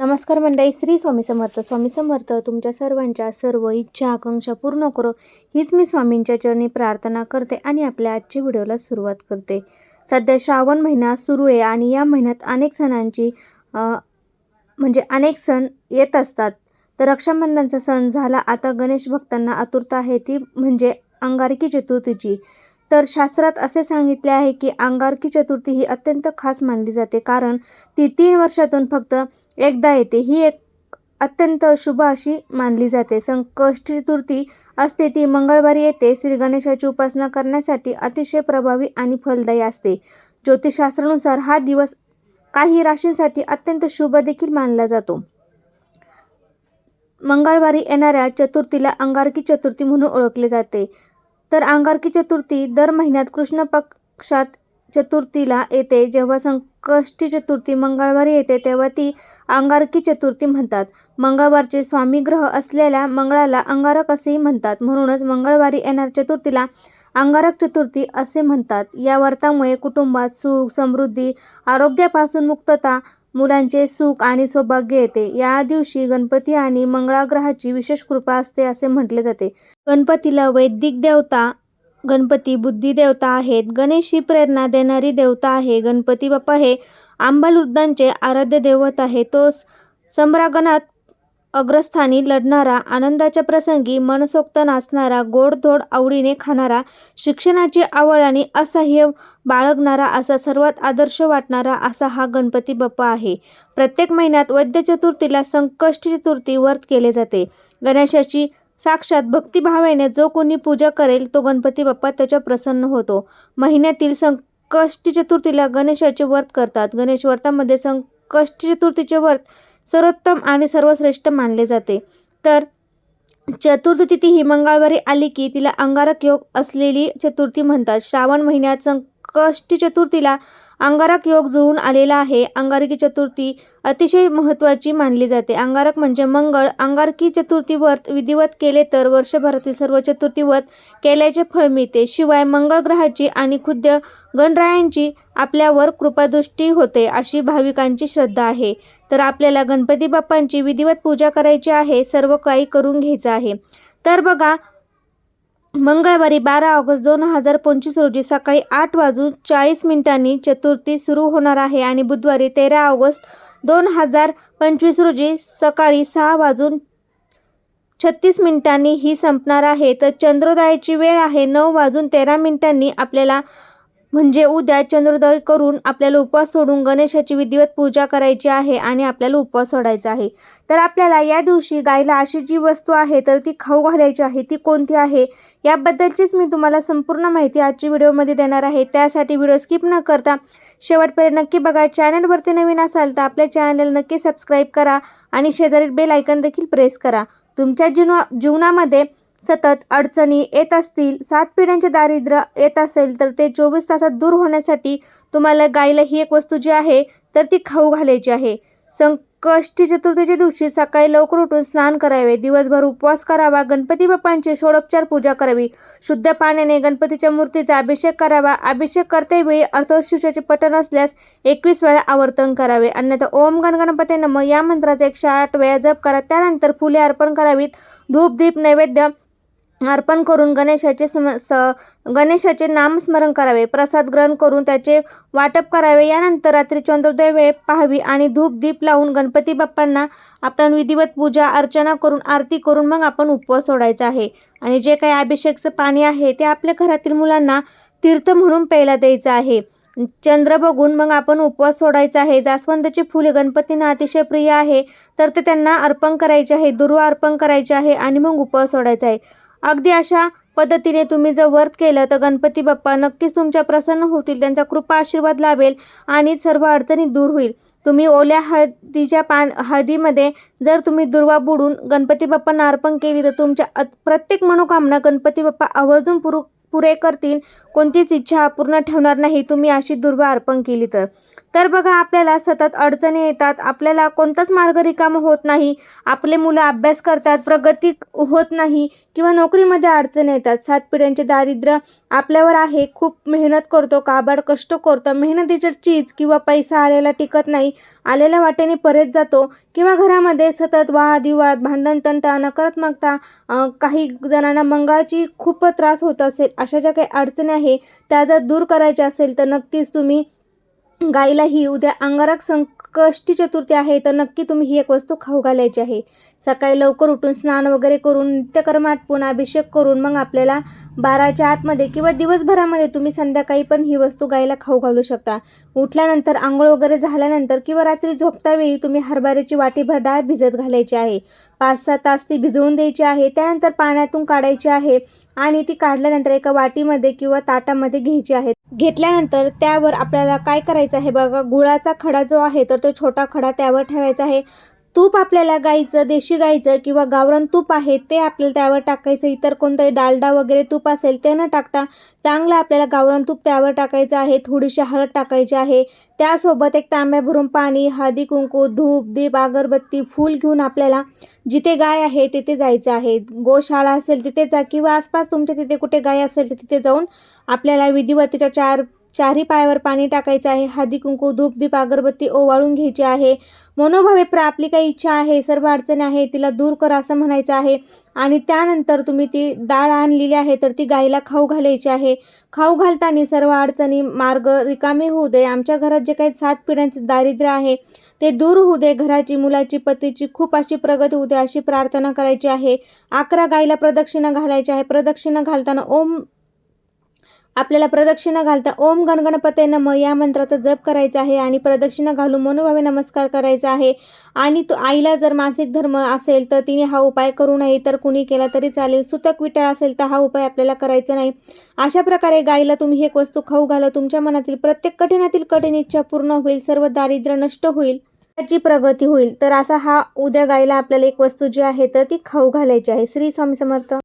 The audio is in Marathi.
नमस्कार मंडळी श्री स्वामी समर्थ. स्वामी समर्थ तुमच्या सर्वांच्या सर्व इच्छा आकांक्षा पूर्ण करो. हीच मी स्वामींच्या चरणी प्रार्थना करते आणि आपल्या आजच्या व्हिडिओला सुरुवात करते. सध्या श्रावण महिना सुरू आहे आणि या महिन्यात अनेक सणांची म्हणजे अनेक सण येत असतात. तर रक्षाबंधनचा सण झाला. आता गणेश भक्तांना आतुरता आहे. ती म्हणजे अंगारकी चतुर्थीची. तर शास्त्रात असे सांगितले आहे की अंगारकी चतुर्थी ही अत्यंत खास मानली जाते. कारण ती तीन वर्षातून फक्त एकदा येते. ही एक अत्यंत शुभ अशी मानली जाते. संकष्टी चतुर्थी असते ती मंगळवारी येते. श्री गणेशाची उपासना करण्यासाठी अतिशय प्रभावी आणि फलदायी असते. ज्योतिषशास्त्रानुसार हा दिवस काही राशींसाठी अत्यंत शुभ देखील मानला जातो. मंगळवारी येणाऱ्या चतुर्थीला अंगारकी चतुर्थी म्हणून ओळखले जाते. तर अंगारकी चतुर्थी दर महिन्यात कृष्ण पक्षात चतुर्थीला येते. जेव्हा संकष्टी चतुर्थी मंगळवारी येते तेव्हा ती अंगारकी चतुर्थी म्हणतात. मंगळवारचे स्वामी ग्रह असलेल्या मंगळाला अंगारक असेही म्हणतात. म्हणूनच मंगळवारी येणाऱ्या चतुर्थीला अंगारक चतुर्थी असे म्हणतात. या व्रतामुळे कुटुंबात सुख समृद्धी आरोग्यापासून मुक्तता मुलांचे सुख आणि सौभाग्य येते. या दिवशी गणपती आणि मंगळाग्रहाची विशेष कृपा असते असे म्हटले जाते. गणपतीला वैदिक देवता गणपती बुद्धी देवता आहेत. गणेश ही प्रेरणा देणारी देवता आहे. गणपती बाप्पा हे आंबालुद्धांचे आराध्य दैवत आहे तो सम्रागणात अग्रस्थानी लढणारा आनंदाच्या प्रसंगी मनसोक्त नाचणारा गोडधोड आवडीने खाणारा शिक्षणाची आवड आणि असह्य बाळगणारा असा सर्वात आदर्श वाटणारा असा हा गणपती बाप्पा आहे. प्रत्येक महिन्यात वैद्य चतुर्थीला संकष्टी चतुर्थी व्रत केले जाते. गणेशाची साक्षात भक्तिभावाने जो कोणी पूजा करेल तो गणपती बाप्पा त्याच्या प्रसन्न होतो. महिन्यातील संकष्टी चतुर्थीला गणेशाचे व्रत करतात. गणेश व्रतामध्ये संकष्टी चतुर्थीचे व्रत सर्वोत्तम आणि सर्वश्रेष्ठ मानले जाते. तर चतुर्थी तिथी ही मंगळवारी आली की तिला अंगारक योग असलेली चतुर्थी म्हणतात. श्रावण महिन्यात संकष्टी चतुर्थीला अंगारक योग जुळून आलेला आहे. अंगारकी चतुर्थी अतिशय महत्त्वाची मानली जाते. अंगारक म्हणजे मंगळ. अंगारकी चतुर्थी व्रत विधिवत केले तर वर्षभरातील सर्व चतुर्थी व्रत केल्याचे फळ मिळते. शिवाय मंगळ ग्रहाची आणि खुद्द गणरायांची आपल्यावर कृपादृष्टी होते अशी भाविकांची श्रद्धा आहे. तर आपल्याला गणपती बाप्पांची विधिवत पूजा करायची आहे सर्व काही करून घ्यायचं आहे. तर बघा मंगळवारी बारा ऑगस्ट दोन हजार पंचवीस रोजी सकाळी आठ वाजून चाळीस मिनिटांनी चतुर्थी सुरू होणार आहे आणि बुधवारी तेरा ऑगस्ट दोन हजार पंचवीस रोजी सकाळी सहा वाजून छत्तीस मिनिटांनी ही संपणार आहे. तर चंद्रोदयाची वेळ आहे. नऊ वाजून तेरा मिनिटांनी आपल्याला म्हणजे उद्या चंद्रोदय करून आपल्याला उपवास सोडून गणेशाची विधिवत पूजा करायची आहे आणि आपल्याला उपवास सोडायचा आहे. तर आपल्याला या दिवशी गायला अशी जी वस्तू आहे तर ती खाऊ घालायची आहे ती कोणती आहे? याबद्दलचीच मी तुम्हाला संपूर्ण माहिती आजची व्हिडिओमध्ये देणार आहे. त्यासाठी व्हिडिओ स्किप न करता शेवटपर्यंत नक्की बघा. चॅनलवरती नवीन असाल तर आपल्या चॅनल नक्की सबस्क्राईब करा आणि शेजारील बेल आयकन देखील प्रेस करा. तुमच्या जीवना जीवनामध्ये सतत अडचणी येत असतील सात पिढ्यांचे दारिद्र्य येत असेल तर ते चोवीस तासात दूर होण्यासाठी तुम्हाला गायला ही एक वस्तू जी आहे तर ती खाऊ घालायची आहे. सं कष्टी चतुर्थीच्या दिवशी सकाळी लवकर उठून स्नान करावे. दिवसभर उपवास करावा. गणपती बाप्पांची षोडोपचार पूजा करावी. शुद्ध पाण्याने गणपतीच्या मूर्तीचा अभिषेक करावा. अभिषेक करतेवेळी अर्थशिवशाचे पठण असल्यास एकवीस वेळा आवर्तन करावे. अन्यथा ओम गण गणपती नम या मंत्राचा एकशे आठ वेळा जप करा. त्यानंतर फुले अर्पण करावीत. धूप दीप नैवेद्य अर्पण करून गणेशाचे स्म स गणेशाचे नामस्मरण करावे. प्रसाद ग्रहण करून त्याचे वाटप करावे. यानंतर रात्री चंद्रोदय वेळ पाहावी आणि धूप दीप लावून गणपती बाप्पांना आपण विधिवत पूजा अर्चना करून आरती करून मग आपण उपवास सोडायचा आहे. आणि जे काही अभिषेकचं पाणी आहे ते आपल्या घरातील मुलांना तीर्थ म्हणून प्यायला द्यायचं आहे. चंद्र बघून मग आपण उपवास सोडायचा आहे. जास्वंदाची फुले गणपतींना अतिशय प्रिय आहे. तर ते त्यांना अर्पण करायचे आहे. दुर्वा अर्पण करायचे आहे आणि मग उपवास सोडायचा आहे. अगदी अशा पद्धतीने तुम्ही जर व्रत केलं तर गणपती बाप्पा नक्कीच तुमच्या प्रसन्न होतील त्यांचा कृपा आशीर्वाद लाभेल आणि सर्व अडचणी दूर होईल. तुम्ही ओल्या हळदीच्या पान हळदीमध्ये जर तुम्ही दुर्वा बुडून गणपती बाप्पांना अर्पण केली तर तुमच्या प्रत्येक मनोकामना गणपती बाप्पा आवर्जून पुरू पुरे करतील. कोणतीच इच्छा अपूर्ण ठेवणार नाही तुम्ही अशी दुर्वा अर्पण केली तर. तर बघा आपल्याला सतत अडचणी येतात. आपल्याला कोणताच मार्ग रिकामा होत नाही. आपले मुलं अभ्यास करतात प्रगती होत नाही किंवा नोकरीमध्ये अडचणी येतात. सात पिढ्यांचे दारिद्र्य आपल्यावर आहे. खूप मेहनत करतो काबाड कष्ट करतो. मेहनतीचं चीज किंवा पैसा आलेला टिकत नाही. आलेल्या वाटेने परत जातो किंवा घरामध्ये सतत वादविवाद भांडणतंटा नकारात्मकता काही जणांना मंगळाची खूप त्रास होत असेल. अशा ज्या काही अडचणी आहे त्या जर दूर करायच्या असेल तर नक्कीच तुम्ही गाईला ही उद्या अंगारक संकष्टी चतुर्थी आहे तर नक्की तुम्ही ही एक वस्तू खाऊ घालायची आहे. सकाळी लवकर उठून स्नान वगैरे करून नित्यकर्म आटपून अभिषेक करून मग आपल्याला बाराच्या आतमध्ये किंवा दिवसभरामध्ये तुम्ही संध्याकाळी पण ही वस्तू गाईला खाऊ घालू शकता. उठल्यानंतर आंघोळ वगैरे झाल्यानंतर किंवा रात्री झोपतावेळी तुम्ही हरभऱ्याची वाटीभर डाळ भिजत घालायची आहे. पाच सहा तास ती भिजवून द्यायची आहे त्यानंतर पाण्यातून काढायची आहे. आणि ती काढल्यानंतर एका वाटीमध्ये किंवा ताटामध्ये घ्यायची आहे. घेतल्यानंतर त्यावर आपल्याला काय करायचं आहे बघा गुळाचा खडा जो आहे तर तो छोटा खडा त्यावर ठेवायचा आहे. तूप आपल्याला गाईचं देशी गाईचं किंवा गावरान तूप आहे ते आपल्याला त्यावर टाकायचं. इतर कोणतंही डालडा वगैरे तूप असेल ते न टाकता चांगलं आपल्याला गावरान तूप त्यावर टाकायचं आहे थोडीशी हळद टाकायची आहे. त्यासोबत एक तांब्या भरून पाणी हळदी कुंकू धूप दीप अगरबत्ती फूल घेऊन आपल्याला जिथे गाय आहे तिथे जायचं आहे. गोशाळा असेल तिथे जा किंवा आसपास तुमच्या तिथे कुठे गाय असेल तर तिथे जाऊन आपल्याला विधिवतीच्या चार चारही पायावर पाणी टाकायचं आहे. हळदी कुंकू धूप दीप अगरबत्ती ओवाळून घ्यायची आहे. मनोभावे प्र आपली काही इच्छा आहे सर्व अडचणी आहे तिला दूर कर असं म्हणायचं आहे. आणि त्यानंतर तुम्ही ती डाळ आणलेली आहे तर ती गाईला खाऊ घालायची आहे. खाऊ घालताना सर्व अडचणी मार्ग रिकामे होऊ दे. आमच्या घरात जे काही सात पिढ्यांचे दारिद्र्य आहे ते दूर होऊ दे. घराची मुलाची पतीची खूप अशी प्रगती होऊ दे अशी प्रार्थना करायची आहे. अकरा गाईला प्रदक्षिणा घालायची आहे. प्रदक्षिणा घालताना ओम आपल्याला प्रदक्षिणा घालता ओम गणगणपते नम या मंत्राचा जप करायचा आहे आणि प्रदक्षिणा घालून मनोभावे नमस्कार करायचा आहे. आणि तो आईला जर मानसिक धर्म असेल तर तिने हा उपाय करू नये तर कुणी केला तरी चालेल. सुतक विटाळ असेल तर हा उपाय आपल्याला करायचा नाही. अशा प्रकारे गाईला तुम्ही एक वस्तू खाऊ घाला. तुमच्या मनातील प्रत्येक कठीणातील कठीण इच्छा पूर्ण होईल सर्व दारिद्र्य नष्ट होईल त्याची प्रगती होईल. तर असा हा उद्या गाईला आपल्याला एक वस्तू जी आहे तर ती खाऊ घालायची आहे. श्री स्वामी समर्थ.